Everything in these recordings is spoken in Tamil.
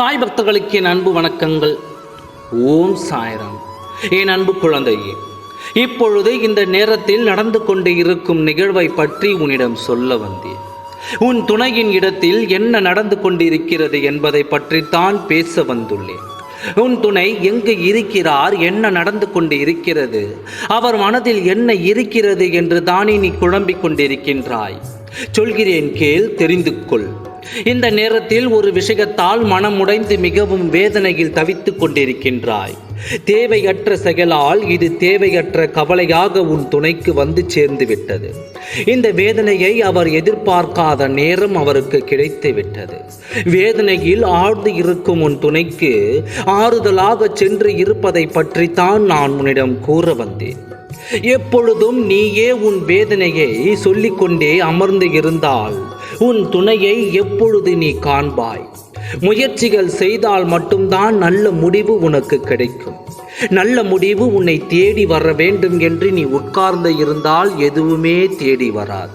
சாய் பக்தர்களுக்கு என் அன்பு வணக்கங்கள். ஓம் சாய்ராம். என் அன்பு குழந்தையே இப்பொழுது இந்த நேரத்தில் நடந்து கொண்டு இருக்கும் நிகழ்வை பற்றி உன்னிடம் சொல்ல வந்தேன். உன் துணையின் இடத்தில் என்ன நடந்து கொண்டிருக்கிறது என்பதை பற்றித்தான் பேச வந்துள்ளேன். உன் துணை எங்கு இருக்கிறார் என்ன நடந்து கொண்டு இருக்கிறது அவர் மனதில் என்ன இருக்கிறது என்று தானே நீ குழம்பிக் கொண்டிருக்கின்றாய். சொல்கிறேன் கேள் தெரிந்து கொள். இந்த நேரத்தில் ஒரு விஷயத்தால் மனமுடைந்து மிகவும் வேதனையில் தவித்துக் கொண்டிருக்கின்றாய். தேவையற்ற செயலால் இது தேவையற்ற கவலையாக உன் துணைக்கு வந்து சேர்ந்து விட்டது. இந்த வேதனையை அவர் எதிர்பார்க்காத நேரம் அவருக்கு கிடைத்து விட்டது. வேதனையில் ஆழ்ந்து இருக்கும் உன் துணைக்கு ஆறுதலாக சென்று இருப்பதை பற்றித்தான் நான் உன்னிடம் கூற வந்தேன். எப்பொழுதும் நீயே உன் வேதனையை சொல்லிக்கொண்டே அமர்ந்து இருந்தால் உன் துணையை எப்பொழுது நீ காண்பாய்? முயற்சிகள் செய்தால் மட்டும்தான் நல்ல முடிவு உனக்கு கிடைக்கும். நல்ல முடிவு உன்னை தேடி வர வேண்டும் என்று நீ உட்கார்ந்து இருந்தால் எதுவுமே தேடி வராது.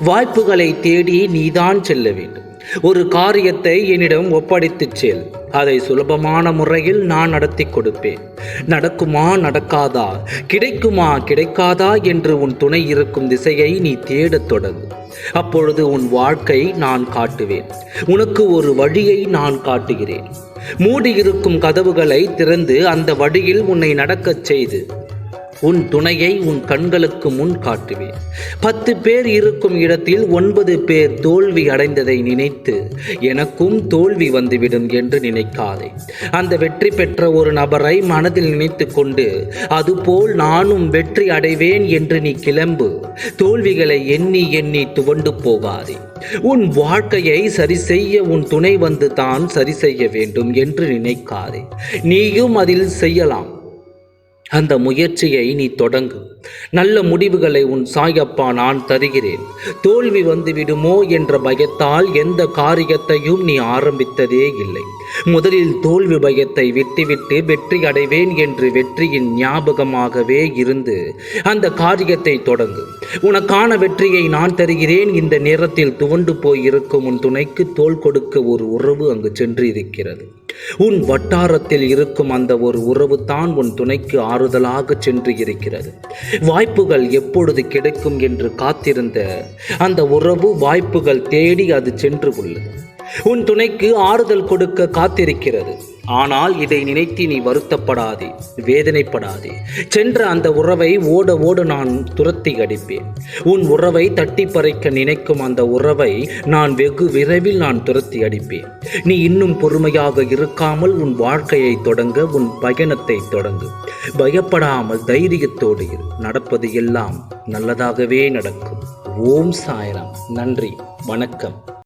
வாய்ப்புகளை தேடி நீதான் செல்ல வேண்டும். ஒரு காரியத்தை என்னிடம் ஒப்படைத்துச் செல். அதை சுலபமான முறையில் நான் நடத்தி கொடுப்பேன். நடக்குமா நடக்காதா? கிடைக்குமா கிடைக்காதா என்று உன் துணை இருக்கும் திசையை நீ தேடத் தொடங்கு. அப்பொழுது உன் வாழ்க்கை நான் காட்டுவேன். உனக்கு ஒரு வழியை நான் காட்டுகிறேன். மூடியிருக்கும் கதவுகளை திறந்து அந்த வழியில் உன்னை நடக்கச் செய்து உன் துணையை உன் கண்களுக்கு முன் காட்டுவேன். பத்து பேர் இருக்கும் இடத்தில் ஒன்பது பேர் தோல்வி அடைந்ததை நினைத்து எனக்கும் தோல்வி வந்துவிடும் என்று நினைக்காதே. அந்த வெற்றி பெற்ற ஒரு நபரை மனதில் நினைத்து கொண்டு அதுபோல் நானும் வெற்றி அடைவேன் என்று நீ கிளம்பு. தோல்விகளை எண்ணி எண்ணி துவண்டு போகாதே. உன் வாழ்க்கையை சரி செய்ய உன் துணை வந்து தான் சரி செய்ய வேண்டும் என்று நினைக்காதே. நீயும் அதில் செய்யலாம். அந்த முயற்சியை நீ தொடங்கு. நல்ல முடிவுகளை உன் சாயப்பா நான் தருகிறேன். தோல்வி வந்துவிடுமோ என்ற பயத்தால் எந்த காரியத்தையும் நீ ஆரம்பித்ததே இல்லை. முதலில் தோல்வி பயத்தை விட்டுவிட்டு வெற்றி அடைவேன் என்று வெற்றியின் ஞாபகமாகவே இருந்து அந்த காரியத்தை தொடங்கு. உனக்கான வெற்றியை நான் தருகிறேன். இந்த நேரத்தில் துவண்டு போய் இருக்கும் உன் துணைக்கு தோல் கொடுக்க ஒரு உறவு அங்கு சென்று இருக்கிறது உன் வட்டாரத்தில் இருக்கும் அந்த ஒரு உறவு தான் உன் துணைக்கு ஆறுதலாக சென்று இருக்கிறது. வாய்ப்புகள் எப்பொழுது கிடைக்கும் என்று காத்திருந்த அந்த உறவு வாய்ப்புகள் தேடி அது சென்று உள்ளது உன் துணைக்கு ஆறுதல் கொடுக்க காத்திருக்கிறது. ஆனால் இதை நினைத்து நீ வருத்தப்படாதே வேதனைப்படாதே. சென்ற அந்த உறவை ஓட ஓட நான் துரத்தி அடிப்பேன். உன் உறவை தட்டி பறைக்க நினைக்கும் அந்த உறவை நான் வெகு விரைவில் நான் துரத்தி அடிப்பேன். நீ இன்னும் பொறுமையாக இருக்காமல் உன் வாழ்க்கையை தொடங்க உன் பயணத்தை தொடங்கு. பயப்படாமல் தைரியத்தோடு இரு. நடப்பது எல்லாம் நல்லதாகவே நடக்கும். ஓம் சாய்ராம். நன்றி. வணக்கம்.